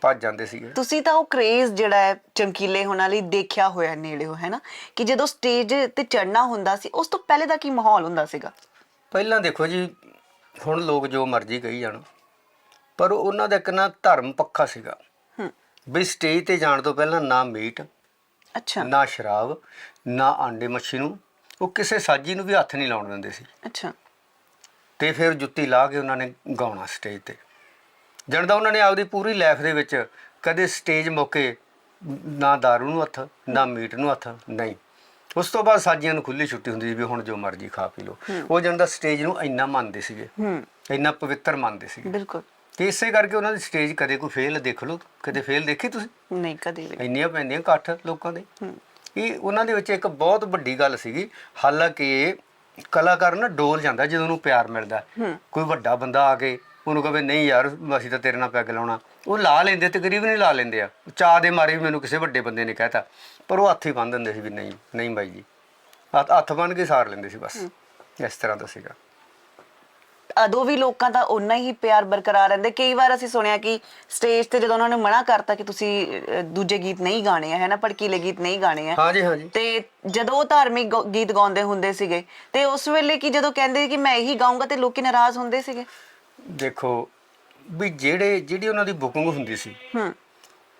ਭੱਜ ਜਾਂਦੇ ਸੀਗੇ। ਤੁਸੀਂ ਤਾਂ ਉਹ ਕ੍ਰੇਜ਼ ਜਿਹੜਾ ਹੈ ਚਮਕੀਲੇ ਹੋਣ ਲਈ ਦੇਖਿਆ ਹੋਇਆ ਨੇੜਿਓ ਹੈ ਨਾ? ਕਿ ਜਦੋਂ ਸਟੇਜ ਤੇ ਚੜਨਾ ਹੁੰਦਾ ਸੀ ਉਸ ਤੋਂ ਪਹਿਲੇ ਦਾ ਕੀ ਮਾਹੌਲ ਹੁੰਦਾ ਸੀਗਾ? ਪਹਿਲਾਂ ਦੇਖੋ ਜੀ ਹੁਣ ਲੋਕ ਜੋ ਮਰਜ਼ੀ ਕਹੀ ਜਾਣ ਪਰ ਉਹਨਾਂ ਦਾ ਇੱਕ ਨਾ ਧਰਮ ਪੱਖਾ ਸੀਗਾ। ਹੂੰ। ਵੀ ਸਟੇਜ ਤੇ ਜਾਣ ਤੋਂ ਪਹਿਲਾਂ ਨਾ ਮੀਟ ਅੱਛਾ। ਨਾ ਸ਼ਰਾਬ ਨਾ ਆਂਡੇ ਮੱਛੀ ਨੂੰ ਉਹ ਕਿਸੇ ਸਾਜੀ ਨੂੰ ਵੀ ਹੱਥ ਨਹੀਂ ਲਾਉਣ ਦਿੰਦੇ ਸੀ। ਅੱਛਾ। ਤੇ ਫਿਰ ਜੁੱਤੀ ਲਾ ਕੇ ਉਹਨਾਂ ਨੇ ਗਾਉਣਾ ਸਟੇਜ ਤੇ। ਜਣਦਾ ਉਹਨਾਂ ਨੇ ਆਪਦੀ ਪੂਰੀ ਲਾਈਫ ਦੇ ਵਿੱਚ ਕਦੇ ਸਟੇਜ ਮੌਕੇ ਨਾ दारू ਨੂੰ ਹੱਥ ਨਾ ਮੀਟ ਨੂੰ ਹੱਥ ਨਹੀਂ। ਉਸ ਤੋਂ ਬਾਅਦ ਸਾਜੀਆਂ ਨੂੰ ਖੁੱਲੀ ਛੁੱਟੀ ਹੁੰਦੀ ਸੀ ਵੀ ਹੁਣ ਜੋ ਮਰਜ਼ੀ ਖਾ ਪੀ ਲਓ। ਉਹ ਜਣਦਾ ਸਟੇਜ ਨੂੰ ਇੰਨਾ ਮੰਨਦੇ ਸੀਗੇ। ਹੂੰ। ਇੰਨਾ ਪਵਿੱਤਰ ਮੰਨਦੇ ਸੀਗੇ। ਬਿਲਕੁਲ। ਤੇ ਇਸੇ ਕਰਕੇ ਉਹਨਾਂ ਦੀ ਸਟੇਜ ਕਦੇ ਕੋਈ ਫੇਲ ਦੇਖ ਲਓ। ਕਦੇ ਫੇਲ ਦੇਖੀ ਤੁਸੀਂ? ਨਹੀਂ ਕਦੇ ਵੀ ਇੰਨੀਆਂ ਪੈਂਦੀਆਂ ਇਕੱਠ ਲੋਕਾਂ ਦੇ। ਹੂੰ। ਇਹ ਉਹਨਾਂ ਦੇ ਵਿੱਚ ਇੱਕ ਬਹੁਤ ਵੱਡੀ ਗੱਲ ਸੀਗੀ। ਹਾਲਾਂਕਿ ਕਲਾਕਾਰ ਨਾ ਡੋਲ ਜਾਂਦਾ ਜਦੋਂ ਉਹਨੂੰ ਪਿਆਰ ਮਿਲਦਾ। ਕੋਈ ਵੱਡਾ ਬੰਦਾ ਆ ਕੇ ਉਹਨੂੰ ਕਹੇ ਨਹੀਂ ਯਾਰ ਅਸੀਂ ਤਾਂ ਤੇਰੇ ਨਾਲ ਪੈਗ ਲਾਉਣਾ। ਉਹ ਲਾ ਲੈਂਦੇ ਤਕਰੀਬਨ ਹੀ ਲਾ ਲੈਂਦੇ ਆ। ਚਾਹ ਦੇ ਮਾਰੇ ਵੀ ਮੈਨੂੰ ਕਿਸੇ ਵੱਡੇ ਬੰਦੇ ਨੇ ਕਹਿਤਾ। ਪਰ ਉਹ ਹੱਥ ਹੀ ਬੰਨ ਦਿੰਦੇ ਸੀ ਵੀ ਨਹੀਂ ਨਹੀਂ ਬਾਈ ਜੀ। ਹੱਥ ਹੱਥ ਬੰਨ ਕੇ ਸਾਰ ਲੈਂਦੇ ਸੀ ਬਸ। ਇਸ ਤਰ੍ਹਾਂ ਦਾ ਸੀਗਾ। ਅਦੋਂ ਵੀ ਲੋਕਾਂ ਦਾ ਉਨਾ ਹੀ ਪਿਆਰ ਬਰਕਰਾਰ ਰਹਿੰਦੇ। ਕਈ ਵਾਰ ਅਸੀਂ ਸੁਣਿਆ ਕਿ ਸਟੇਜ ਤੇ ਜਦੋਂ ਉਹਨਾਂ ਨੇ ਮਨਾ ਕਰਤਾ ਕਿ ਤੁਸੀਂ ਅਹ, ਦੂਜੇ ਗੀਤ ਨਹੀਂ ਗਾਣੇ ਆ ਹੈ ਨਾ ਭੜਕੀਲੇ ਗੀਤ ਨਹੀਂ ਗਾਣੇ ਆ। ਹਾਂਜੀ ਹਾਂਜੀ। ਤੇ ਜਦੋਂ ਉਹ ਧਾਰਮਿਕ ਗ- ਗੀਤ ਗਾਉਂਦੇ ਹੁੰਦੇ ਸੀਗੇ ਤੇ ਉਸ ਵੇਲੇ ਕੀ ਜਦੋਂ ਕਹਿੰਦੇ ਕਿ ਮੈਂ ਇਹੀ ਗਾਉਂਗਾ ਤੇ ਲੋਕੀ ਨਾਰਾਜ਼ ਹੁੰਦੇ ਸੀਗੇ? ਦੇਖੋ ਵੀ ਜਿਹੜੇ ਜਿਹੜੀ ਉਹਨਾਂ ਦੀ ਬੁਕਿੰਗ ਹੁੰਦੀ ਸੀ ਹੂੰ।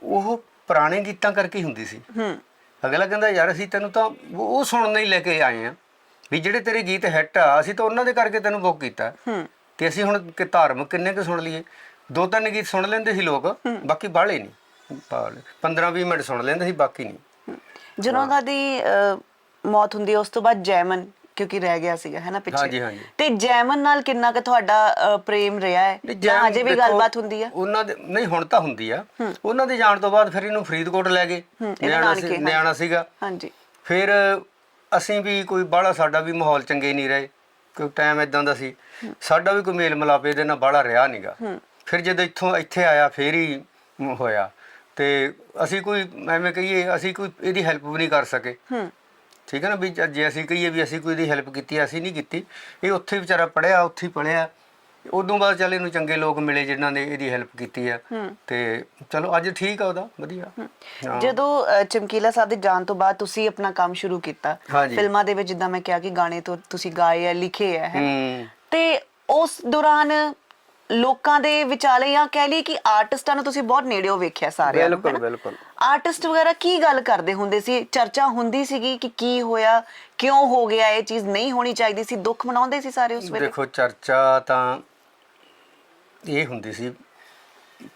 ਉਹ ਪੁਰਾਣੇ ਗੀਤਾਂ ਕਰਕੇ ਹੀ ਹੁੰਦੀ ਸੀ। ਹੂੰ। ਅਗਲਾ ਕਹਿੰਦਾ ਯਾਰ ਅਸੀਂ ਤੈਨੂੰ ਤਾਂ ਉਹ ਸੁਣਨ ਹੀ ਲੈ ਕੇ ਆਏ ਆ ਵੀ ਜਿਹੜੇ ਤੇਰੇ ਗੀਤ ਹਿੱਟ ਆ ਅਸੀਂ ਤਾਂ ਉਹਨਾਂ ਦੇ ਕਰਕੇ ਤੈਨੂੰ ਬੁੱਕ ਕੀਤਾ। ਹੂੰ। ਤੇ ਅਸੀਂ ਹੁਣ ਕਿ ਧਾਰਮਿਕ ਕਿੰਨੇ ਕੁ ਸੁਣ ਲਈਏ? ਦੋ ਤਿੰਨ ਗੀਤ ਸੁਣ ਲੈਂਦੇ ਸੀ ਲੋਕ ਬਾਕੀ ਬਾਹਲੇ ਨਹੀਂ। ਬਾਹਲੇ। 15 20 ਮਿੰਟ ਸੁਣ ਲੈਂਦੇ ਸੀ ਬਾਕੀ ਨਹੀਂ। ਜਦੋਂ ਉਹਨਾਂ ਦੀ ਮੌਤ ਹੁੰਦੀ ਉਸ ਤੋਂ ਬਾਅਦ ਜੈਮਨ ਕਿਉਂਕਿ ਰਹਿ ਗਿਆ ਸੀਗਾ ਹੈ ਨਾ ਪਿੱਛੇ? ਹਾਂਜੀ, ਹਾਂਜੀ। ਤੇ ਜੈਮਨ ਨਾਲ ਕਿੰਨਾ ਕੁ ਤੁਹਾਡਾ ਪ੍ਰੇਮ ਰਿਹਾ ਹੈ? ਨਹੀਂ, ਜਾਂ ਜੈਮ ਅਜੇ ਵੀ ਦੇਖੋ, ਗੱਲਬਾਤ ਹੁੰਦੀ ਹੈ ਉਹਨਾਂ ਦੇ ਨਹੀਂ ਹੁਣ ਤਾਂ ਹੁੰਦੀ ਆ। ਉਹਨਾਂ ਦੇ ਜਾਣ ਤੋਂ ਬਾਅਦ ਫਿਰ ਇਹਨੂੰ ਫਰੀਦਕੋਟ ਲੈ ਗਏ। ਹੂੰ, ਨਿਆਣਾ ਨਾਨਕੇ, ਸੀ ਹਾਂਜੀ। ਨਿਆਣਾ ਸੀਗਾ। ਹਾਂਜੀ। ਫਿਰ ਅਸੀਂ ਵੀ ਕੋਈ ਬਾਹਲਾ ਸਾਡਾ ਵੀ ਮਾਹੌਲ ਚੰਗੇ ਨਹੀਂ ਰਹੇ ਕੋਈ ਟਾਈਮ ਇਦਾਂ ਦਾ ਸੀ। ਸਾਡਾ ਵੀ ਕੋਈ ਮੇਲ ਮਿਲਾਪ ਇਹਦੇ ਨਾਲ ਬਾਹਲਾ ਰਿਹਾ ਨਹੀਂਗਾ ਫਿਰ ਜਦੋਂ ਇੱਥੋਂ ਇੱਥੇ ਆਇਆ ਫੇਰ ਹੀ ਹੋਇਆ। ਤੇ ਅਸੀਂ ਕੋਈ ਐਵੇਂ ਕਹੀਏ ਅਸੀਂ ਕੋਈ ਇਹਦੀ ਹੈਲਪ ਵੀ ਨਹੀਂ ਕਰ ਸਕੇ। ਹੂੰ। ਠੀਕ ਹੈ ਨਾ ਵੀ ਜੇ- ਅਸੀਂ ਕਹੀਏ ਵੀ ਅਸੀਂ ਕੋਈ ਇਹਦੀ ਹੈਲਪ ਕੀਤੀ ਅਸੀਂ ਨਹੀਂ ਕੀਤੀ ਇਹ ਉੱਥੇ ਵਿਚਾਰਾ ਪੜਿਆ ਉੱਥੇ ਪੜਿਆ ਉਦੋਂ ਬਾਅਦ ਚੱਲ ਇਹਨੂੰ ਚੰਗੇ ਲੋਕ ਮਿਲੇ ਜਿਨ੍ਹਾਂ ਨੇ ਇਹਦੀ ਹੈਲਪ ਕੀਤੀ ਆ। ਤੇ ਚਲੋ ਅੱਜ ਠੀਕ ਆ ਉਹਦਾ ਵਧੀਆ। ਜਦੋਂ ਚਮਕੀਲਾ ਸਾਹਿਬ ਦੇ ਜਾਣ ਤੋਂ ਬਾਅਦ ਤੁਸੀਂ ਆਪਣਾ ਕੰਮ ਸ਼ੁਰੂ ਕੀਤਾ। ਫਿਲਮਾਂ ਦੇ ਵਿੱਚ ਜਿੱਦਾਂ ਮੈਂ ਕਿਹਾ ਕਿ ਗਾਣੇ ਤੋਂ ਤੁਸੀਂ ਗਾਏ ਆ ਲਿਖੇ ਆ ਤੇ ਉਸ ਦੌਰਾਨ ਲੋਕਾਂ ਦੇ ਵਿਚਾਲੇ ਜਾਂ ਕਹਿ ਲਈ ਕਿ ਆਰਟਿਸਟਾਂ ਨੂੰ ਤੁਸੀਂ ਬਹੁਤ ਨੇੜਿਓਂ ਵੇਖਿਆ ਸਾਰਿਆਂ ਨੂੰ ਬਿਲਕੁਲ ਬਿਲਕੁਲ। ਆਰਟਿਸਟ ਵਗੈਰਾ ਕੀ ਗੱਲ ਕਰਦੇ ਹੁੰਦੇ ਸੀ? ਚਰਚਾ ਹੁੰਦੀ ਸੀਗੀ ਕਿ ਕੀ ਹੋਇਆ ਕਿਉਂ ਹੋ ਗਿਆ ਇਹ ਚੀਜ਼ ਨਹੀਂ ਹੋਣੀ ਚਾਹੀਦੀ ਸੀ ਦੁੱਖ ਮਨਾਉਂਦੇ ਸੀ ਸਾਰੇ ਉਸ ਵੇਲੇ? ਦੇਖੋ ਚਰਚਾ ਤਾਂ ਇਹ ਹੁੰਦੀ ਸੀ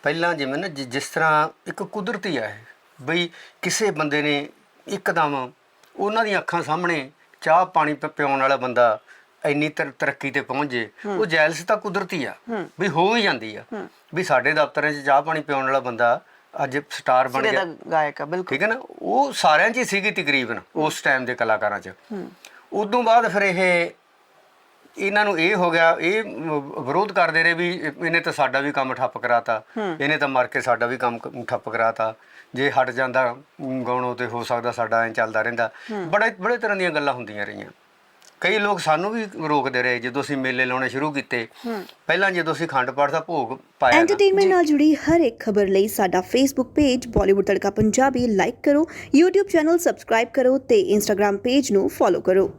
ਪਹਿਲਾਂ ਜਿਵੇਂ ਨਾ ਜਿ- ਜਿਸ ਤਰ੍ਹਾਂ ਇੱਕ ਕੁਦਰਤੀ ਆ ਇਹ ਬਈ ਕਿਸੇ ਬੰਦੇ ਨੇ ਇੱਕਦਮ ਉਹਨਾਂ ਦੀਆਂ ਅੱਖਾਂ ਸਾਹਮਣੇ ਚਾਹ ਪਾਣੀ ਪ- ਪਿਆਉਣ ਵਾਲਾ ਬੰਦਾ ਇੰਨੀ ਤਰ- ਤਰੱਕੀ ਤੇ ਪਹੁੰਚ ਜੇ ਉਹ ਜੈਲਸ ਤਾਂ ਕੁਦਰਤੀ ਆ ਵੀ ਹੋ ਹੀ ਜਾਂਦੀ ਆ। ਵੀ ਸਾਡੇ ਦਫ਼ਤਰਾਂ 'ਚ ਚਾਹ ਪਾਣੀ ਪਿਆਉਣ ਵਾਲਾ ਬੰਦਾ ਅੱਜ ਸਟਾਰ ਬਣ ਸਿਰੇ ਗਿਆ। ਗਾਇਕ ਆ ਬਿਲਕੁਲ। ਠੀਕ ਹੈ ਨਾ? ਉਹ ਸਾਰਿਆਂ 'ਚ ਹੀ ਸੀਗੀ ਤਕਰੀਬਨ ਉਸ ਟਾਈਮ ਦੇ ਕਲਾਕਾਰਾਂ 'ਚ। ਉਦੋਂ ਬਾਅਦ ਫਿਰ ਇਹ ਇਹਨਾਂ ਨੂੰ ਇਹ ਹੋ ਗਿਆ ਇਹ ਮ- ਵਿਰੋਧ ਕਰਦੇ ਰਹੇ ਵੀ ਇਹਨੇ ਤਾਂ ਸਾਡਾ ਵੀ ਕੰਮ ਠੱਪ ਕਰਾਤਾ ਇਹਨੇ ਤਾਂ ਮਰ ਕੇ ਸਾਡਾ ਵੀ ਕੰਮ ਕ- ਠੱਪ ਕਰਾਤਾ। ਜੇ ਹਟ ਜਾਂਦਾ ਗਾਉਣੋਂ ਤੇ ਹੋ ਸਕਦਾ ਸਾਡਾ ਐਂ ਚੱਲਦਾ ਰਹਿੰਦਾ। ਬੜੇ ਬੜੇ ਤਰ੍ਹਾਂ ਦੀਆਂ ਗੱਲਾਂ ਹੁੰਦੀਆਂ ਰਹੀਆਂ। ਕਈ ਲੋਕ ਸਾਨੂੰ ਵੀ ਰੋਕਦੇ ਰਹੇ ਜਦੋਂ ਅਸੀਂ ਮੇਲੇ ਲਾਉਣੇ ਸ਼ੁਰੂ ਕੀਤੇ। ਪਹਿਲਾਂ ਜਦੋਂ ਅਸੀਂ ਖੰਡ ਪਾਠ ਦਾ ਭੋਗ ਪਾਇਆ ਨਾ, ਐਂਟਰਟੇਨਮੈਂਟ ਨਾਲ ਜੁੜੀ ਹਰ ਇੱਕ ਖਬਰ ਲਈ ਸਾਡਾ Facebook page Bollywood Tadka Punjabi like ਕਰੋ YouTube ਚੈਨਲ ਸਬਸਕ੍ਰਾਈਬ ਕਰੋ ਤੇ Instagram ਪੇਜ ਨੂੰ ਫੋਲੋ ਕਰੋ।